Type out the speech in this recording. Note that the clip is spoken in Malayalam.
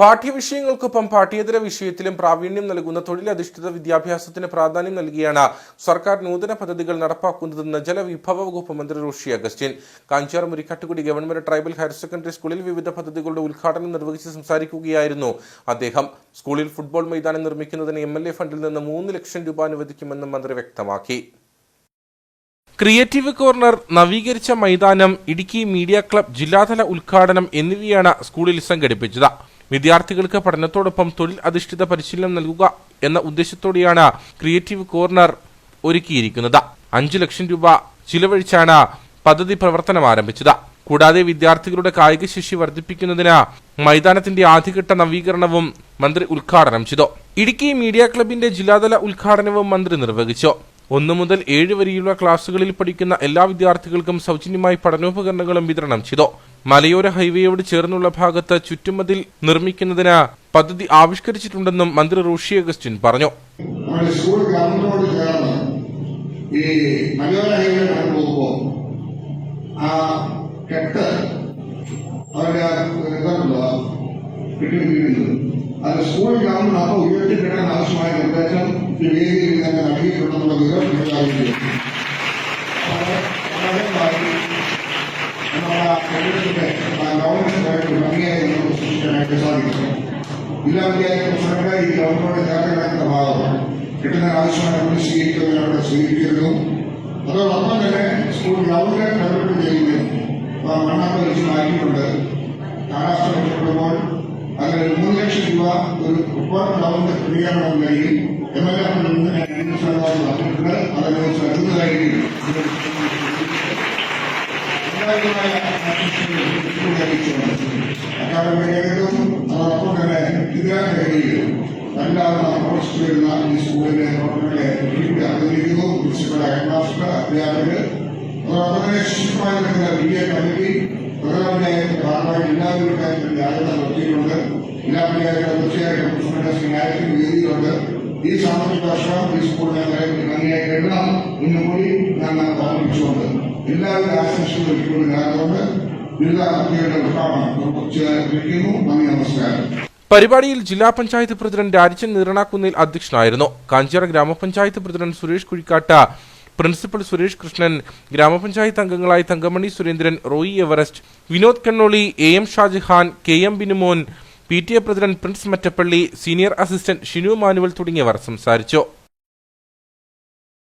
പാഠ്യവിഷയങ്ങൾക്കൊപ്പം പാഠ്യേതര വിഷയത്തിലും പ്രാവീണ്യം നൽകുന്ന തൊഴിലധിഷ്ഠിത വിദ്യാഭ്യാസത്തിന് പ്രാധാന്യം നൽകിയാണ് സർക്കാർ നൂതന പദ്ധതികൾ നടപ്പാക്കുന്നതെന്ന് ജലവിഭവ വകുപ്പ് മന്ത്രി Roshi Augustine. Kanjar Murikkattukudy government tribal higher secondary സ്കൂളിൽ വിവിധ പദ്ധതികളുടെ ഉദ്ഘാടനം നിർവഹിച്ച് സംസാരിക്കുകയായിരുന്നു. അദ്ദേഹം സ്കൂളിൽ ഫുട്ബോൾ മൈതാനം നിർമ്മിക്കുന്നതിന് എം ഫണ്ടിൽ നിന്ന് മൂന്ന് ലക്ഷം രൂപ അനുവദിക്കുമെന്നും മന്ത്രി വ്യക്തമാക്കി. ക്രിയേറ്റീവ് കോർണർ നവീകരിച്ച മൈതാനം ഇടുക്കി മീഡിയ ക്ലബ് ജില്ലാതല ഉദ്ഘാടനം എന്നിവയാണ് സ്കൂളിൽ സംഘടിപ്പിച്ചത്. വിദ്യാർത്ഥികൾക്ക് പഠനത്തോടൊപ്പം തൊഴിൽ അധിഷ്ഠിത പരിശീലനം നൽകുക എന്ന ഉദ്ദേശത്തോടെയാണ് ക്രിയേറ്റീവ് കോർണർ ഒരുക്കിയിരിക്കുന്നത്. അഞ്ചു ലക്ഷം രൂപ ചിലവഴിച്ചാണ് പദ്ധതി പ്രവർത്തനം ആരംഭിച്ചത്. കൂടാതെ വിദ്യാർത്ഥികളുടെ കായികശേഷി വർദ്ധിപ്പിക്കുന്നതിന് മൈതാനത്തിന്റെ ആദ്യഘട്ട നവീകരണവും മന്ത്രി ഉദ്ഘാടനം ചെയ്തു. ഇടുക്കി മീഡിയ ക്ലബിന്റെ ജില്ലാതല ഉദ്ഘാടനവും മന്ത്രി നിർവഹിച്ചു. ഒന്നു മുതൽ ഏഴ് വരെയുള്ള ക്ലാസുകളിൽ പഠിക്കുന്ന എല്ലാ വിദ്യാർത്ഥികൾക്കും സൗജന്യമായി പഠനോപകരണങ്ങളും വിതരണം ചെയ്തു. മലയോര ഹൈവേയോട് ചേർന്നുള്ള ഭാഗത്ത് ചുറ്റുമതിൽ നിർമ്മിക്കുന്നതിന് പദ്ധതി ആവിഷ്കരിച്ചിട്ടുണ്ടെന്നും മന്ത്രി റോഷി അഗസ്റ്റിൻ പറഞ്ഞു. സ്കൂൾ ഈ മലയോര ആ കെട്ട് അവരുടെ ആ ഇതുണ്ടല്ലോ കിട്ടിയിരിക്കുന്നത് അത് സ്കൂൾ ഗ്രൗണ്ടിനൊപ്പം ഉയർത്തിക്കിട്ടാൻ ആവശ്യമായ നിർദ്ദേശം ഉണ്ടായിരിക്കും ഗവൺമെന്റ് ഭംഗിയായി നമുക്ക് സൃഷ്ടിക്കാനായിട്ട് സാധിക്കും ജില്ലാ പഞ്ചായത്ത് പ്രസിഡന്റ് ഈ ഗവൺമെന്റ് നേതാക്കളുടെ ഭാഗമാണ് കിട്ടുന്ന ആവശ്യമായ നടപടി സ്വീകരിക്കുന്നതിനവിടെ സ്വീകരിക്കുന്നു അതോടൊപ്പം തന്നെ സ്കൂൾ ഗ്രൗണ്ട് അതിൽ മൂന്ന് ലക്ഷം രൂപ ഒരു ഫുട്ബോൾ ഗ്രൗണ്ട് ക്രമീകരണമെന്നതിൽ എം എൽ എ നിന്ന് പറഞ്ഞിട്ടുണ്ട് അതിനെ ശ്രദ്ധതായിരിക്കും അക്കാദമികളും അതോടൊപ്പം തന്നെ മേഖലയിലും രണ്ടാമത് അപ്രോച്ച് വരുന്ന ഈ സ്കൂളിലെ പ്രവർത്തനങ്ങളെ വീണ്ടും പ്രിൻസിപ്പൽ ഹെഡ്മാസ്റ്റർ അധ്യാപകർ അതോടൊപ്പം തന്നെ ശിശുമായി നടക്കുന്ന വിദ്യാ കമ്മിറ്റി പ്രധാനപഞ്ചായത്തിന്റെ ഭാഗമായി എല്ലാവരും കാര്യത്തിൽ ജാഗ്രത നടത്തിയിട്ടുണ്ട് ജില്ലാ തീർച്ചയായിട്ടും പ്രസിഡന്റ് സ്നേഹത്തിന് രീതിയിലുണ്ട്. ഈ സാമ്പത്തിക വർഷം ഈ ഇന്നും കൂടി ഞാൻ ഓർമ്മിച്ചുകൊണ്ട് എല്ലാവരും ആശംസകൾ ഒരുക്കൊണ്ട് നേർന്നുകൊണ്ട് ജില്ലാ പദ്ധതികളുടെ ഉദ്ഘാടനം നന്ദി നമസ്കാരം. പരിപാടിയിൽ ജില്ലാ പഞ്ചായത്ത് പ്രസിഡന്റ് രാജൻ നീറണാക്കുന്നിൽ അധ്യക്ഷനായിരുന്നു. കാഞ്ചിറ ഗ്രാമപഞ്ചായത്ത് പ്രസിഡന്റ് സുരേഷ് കുഴിക്കാട്ട പ്രിൻസിപ്പൽ സുരേഷ് കൃഷ്ണൻ ഗ്രാമപഞ്ചായത്ത് അംഗങ്ങളായ Thankamani Surendran Roy Everest Vinod Kannoli A M Shajahan K M Binumon P T A president Prince Mattappally senior assistant Shinu Manuel തുടങ്ങിയവർ സംസാരിച്ചു.